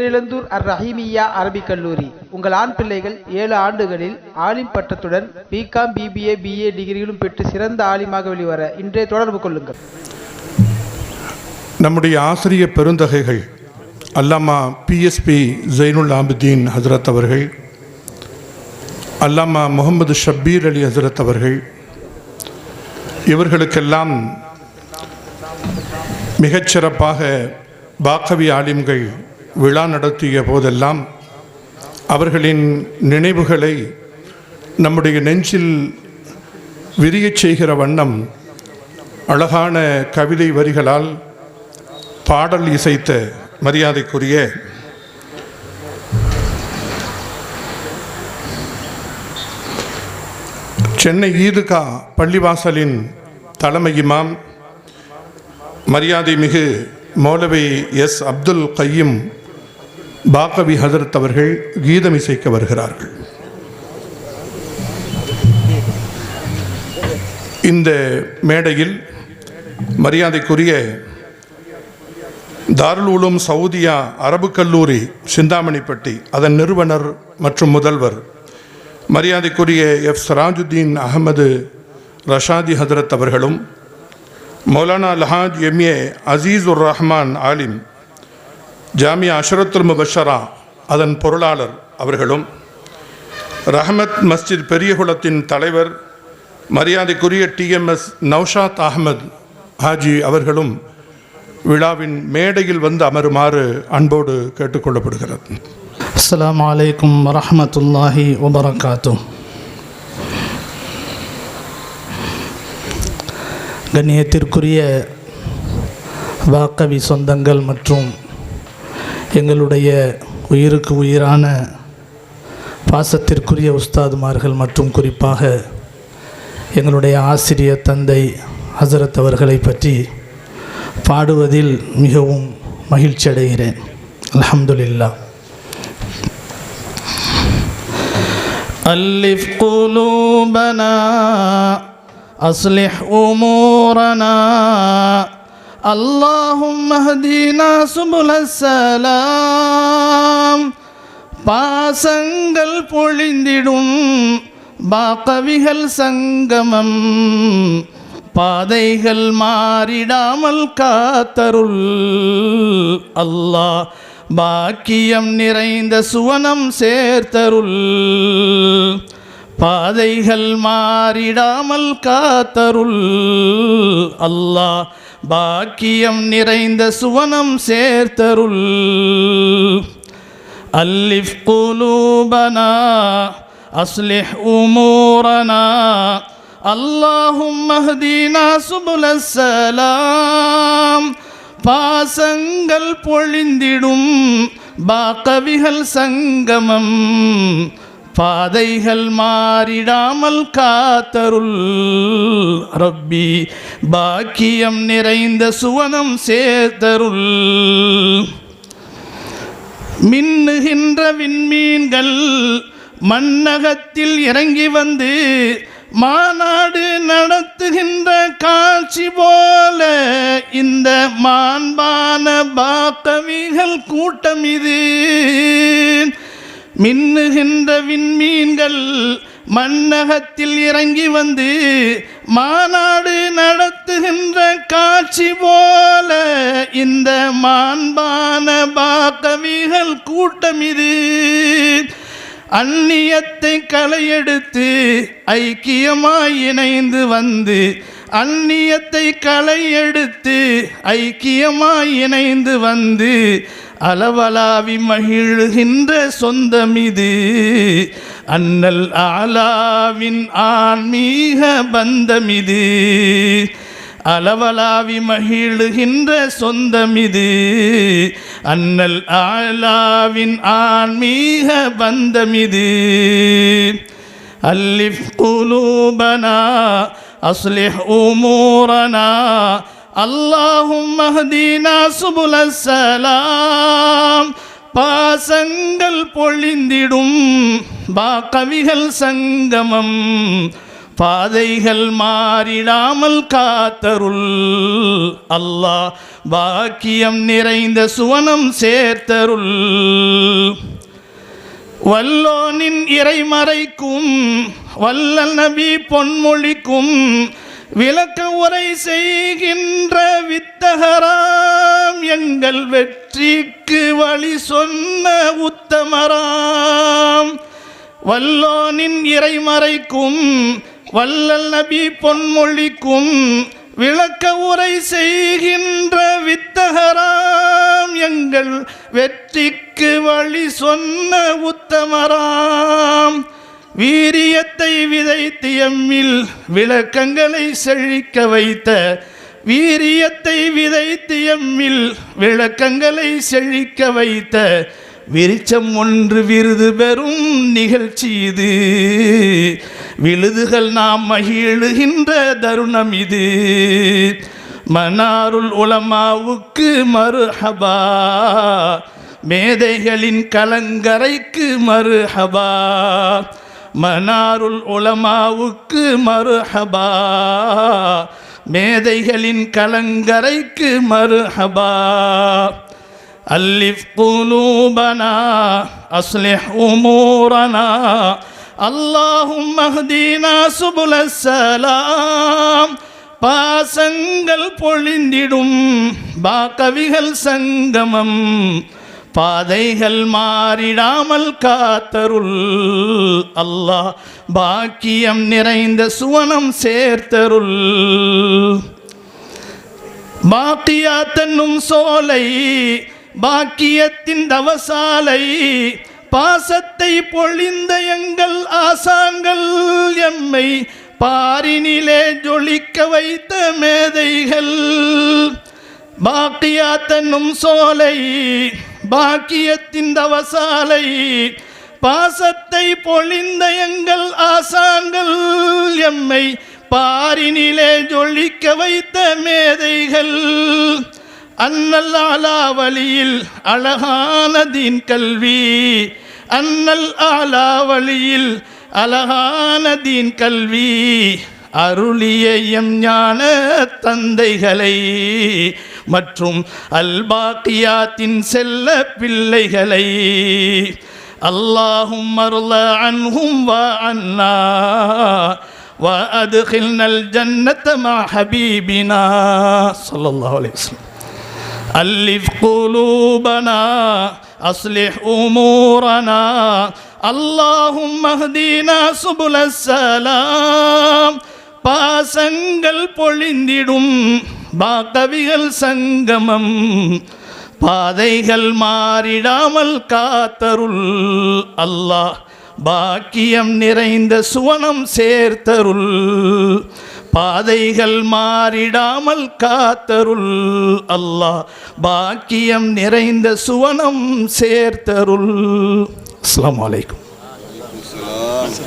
பேரிழந்தூர் அர் ரஹீமியா அரபிக் கல்லூரி. உங்கள் ஆண் பிள்ளைகள் ஏழு ஆண்டுகளில் ஆலிம் பட்டத்துடன் பிகாம் பிபிஏ பிஏ டிகிரிகளும் பெற்று சிறந்த ஆலிமாக வெளிவர இன்றே தொடர்பு கொள்ளுங்கள். நம்முடைய ஆசிரிய பெருந்தகைகள் அல்லாமா பிஎஸ்பி ஜெயினுல் ஆபிதீன் ஹசரத் அவர்கள் அல்லாமா முகமது ஷபீர் அலி ஹசரத் அவர்கள் இவர்களுக்கெல்லாம் மிகச்சிறப்பாக பாக்கவி ஆலிம்கள் விழா நடத்திய போதெல்லாம் அவர்களின் நினைவுகளை நம்முடைய நெஞ்சில் விரியச் செய்கிற வண்ணம் அழகான கவிதை வரிகளால் பாடல் இசைத்த மரியாதைக்குரிய சென்னை ஈதுகா பள்ளிவாசலின் தலைமை இமாம் மரியாதை மிகு மௌலவி எஸ் அப்துல் கையும் பாகவி ஹசரத் அவர்கள் கீதம் இசைக்க வருகிறார்கள். இந்த மேடையில் மரியாதைக்குரிய தாருலூலும் சவுதியா அரபு கல்லூரி சிந்தாமணிப்பட்டி அதன் நிறுவனர் மற்றும் முதல்வர் மரியாதைக்குரிய எஃப் சராஜுத்தீன் அகமது ரஷாதி ஹதரத் அவர்களும் மௌலானா லஹாஜ் எம்ஏ அசீஸ் உர் ரஹ்மான் ஆலிம் ஜாமியா அஷரத்துல் முபஷரா அதன் பொருளாளர் அவர்களும் ரஹமத் மஸ்ஜித் பெரியகுளத்தின் தலைவர் மரியாதைக்குரிய டிஎம்எஸ் நௌஷாத் அகமது ஹாஜி அவர்களும் விழாவின் மேடையில் வந்து அமருமாறு அன்போடு கேட்டுக்கொள்ளப்படுகிறது அஸ்லாம் அலைக்கும் வரமத்துல்லாஹி வபரகாத்து கண்ணியத்திற்குரிய வாக்கவி சொந்தங்கள் மற்றும் எங்களுடைய உயிருக்கு உயிரான பாசத்திற்குரிய உஸ்தாதுமார்கள் மற்றும் குறிப்பாக எங்களுடைய ஆசிரியர் தந்தை ஹசரத் அவர்களை பற்றி பாடுவதில் மிகவும் மகிழ்ச்சி அடைகிறேன் அல்ஹம்துலில்லாஹ் ألف قلوبنا أصلح أمورنا اللهم اهدنا سبل السلام பாசங்கள் பொழிந்திடும் பாக்கவிகள் சங்கமம் பாதைகள் மாறிடாமல் காத்தருள் அல்லாஹ் பாக்கியம் நிறைந்த சுவனம் சேர்த்தருள் பாதைகள் மாறிடாமல் காத்தருள் அல்லாஹ் பாக்கியம் நிறைந்த சுவனம் சேர்த்தருள். அல்லிஃப் குலூபனா அஸ்லிஹ் உமூரனா. அல்லாஹும் மஹதீனா சுபுல சலாம். பாசங்கள் பொழிந்திடும் பாக்கவிகள் சங்கமம். பாதைகள் மாறிடாமல் காத்தருள். ரப்பி பாக்கியம் நிறைந்த சுவனம் சேர்த்தருள். மின்னுகின்ற விண்மீன்கள் மண்ணகத்தில் இறங்கி வந்து மாநாடு நடத்துகின்ற காட்சி போல இந்த மாண்பான பாக்கவிகள் கூட்டம் இது. மின்னுகின்ற விண்மீன்கள் மண்ணகத்தில் இறங்கி வந்து மாநாடு நடத்துகின்ற காட்சி போல இந்த மாண்பான பாக்கவிகள் கூட்டம் இது. அந்நியத்தை களையெடுத்து ஐக்கியமாய் இணைந்து வந்து அந்நியத்தை களையெடுத்து ஐக்கியமாய் இணைந்து வந்து அளவலாவி மகிழ்கின்ற சொந்தம் இது அண்ணல் ஆலாவின் ஆன்மீக பந்தம் இது அளவலாவி மகிழுகின்ற சொந்தம் இது அண்ணல் ஆலாவின் ஆன்மீக பந்தம் இது அல்லிஃப் குலூபனா அஸ்லிஹ் உமூரனா அல்லாஹும் மஹதீனா சுபுல சலாம். பாசங்கள் பொழிந்திடும் பா கவிகள் சங்கமம். பாதைகள் மாறிடாமல் காத்தருள். அல்லாஹ் பாக்கியம் நிறைந்த சுவனம் சேர்த்தருள். வல்லோனின் இறைமறைக்கும் வல்லல் நபி பொன்மொழிக்கும் விளக்க உரை செய்கின்ற வித்தகராம் எங்கள் வெற்றிக்கு வழி சொன்ன உத்தமராம். வல்லோனின் இறைமறைக்கும் வல்லல் நபி பொன்மொழிக்கும் விளக்க உரை செய்கின்ற வித்தகராம் எங்கள் வெற்றிக்கு வழி சொன்ன உத்தமராம். வீரியத்தை விதைத்து எம்மில் விளக்கங்களை செழிக்க வைத்த வீரியத்தை விதைத்து எம்மில் விளக்கங்களை செழிக்க வைத்த விருச்சம் ஒன்று விருது பெறும் நிகழ்ச்சி இது. விழுதுகள் நாம் மகிழுகின்ற தருணம் இது. மனாருள் உலமாவுக்கு மறுஹபா மேதைகளின் கலங்கரைக்கு மறுஹபா மனாருல் உலமாவுக்கு மருஹபா. மேதைகளின் கலங்கரைக்கு மருஹபா. அல்லிஃப் குலூபனா அஸ்லிஹ் உமூரனா. அல்லாஹும் மஹ்தீனா சுபுல சலாம். பாசங்கள் பொழிந்திடும் பாக்கவிகள் சங்கமம். பாதைகள் மாறிடாமல் காத்தருள். அல்லாஹ் பாக்கியம் நிறைந்த சுவனம் சேர்த்தருள். பாக்கியா தன்னும் சோலை பாக்கியத்தின் தவசாலை பாசத்தை பொழிந்த எங்கள் ஆசாங்கள் எம்மை பாரினிலே ஜொலிக்க வைத்த மேதைகள். பாக்கியா தன்னும் சோலை பாக்கியத்தின் தவசாலை பாசத்தை பொழிந்த எங்கள் ஆசாங்கள் எம்மை பாரினிலே ஜொலிக்க வைத்த மேதைகள். அன்னல் ஆலாவளியில் அழகானதின் கல்வி அன்னல் ஆலாவளியில் அழகானதின் கல்வி அருளிய எம் ஞான தந்தைகளை மற்றும் அல்பாக்கியாத்தின் செல்ல பிள்ளைகளை அல்லாஹும் அருள அன்ஹும் வ அன்னா وأدخلنا الجنة مع حبيبنا صلى الله عليه وسلم ألف قلوبنا أصلح أمورنا اللهم اهدنا سبل السلام பாசங்கள் பொழிந்திடும் பாக்கவிகள் சங்கமம் பாதைகள் மாறிடாமல் காத்தருள் அல்லாஹ். பாக்கியம் நிறைந்த சுவனம் சேர்த்தருள் பாதைகள் மாறிடாமல் காத்தருள் அல்லாஹ். பாக்கியம் நிறைந்த சுவனம் சேர்த்தருள். அஸ்லாம் வலைக்கும்